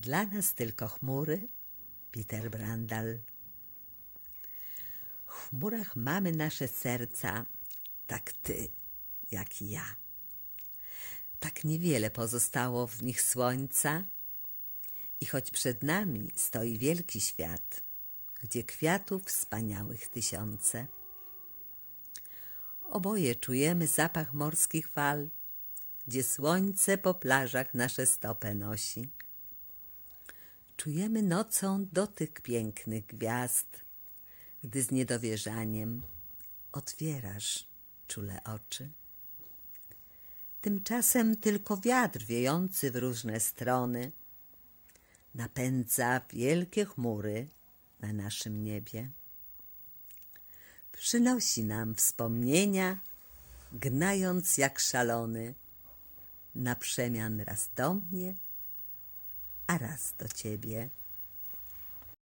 Dla nas tylko chmury, Peter Brandal. W chmurach mamy nasze serca, tak ty, jak i ja. Tak niewiele pozostało w nich słońca i choć przed nami stoi wielki świat, gdzie kwiatów wspaniałych tysiące. Oboje czujemy zapach morskich fal, gdzie słońce po plażach nasze stopę nosi. Czujemy nocą dotyk pięknych gwiazd, gdy z niedowierzaniem otwierasz czule oczy. Tymczasem tylko wiatr wiejący w różne strony napędza wielkie chmury na naszym niebie. Przynosi nam wspomnienia, gnając jak szalony, na przemian raz do mnie, a raz do ciebie.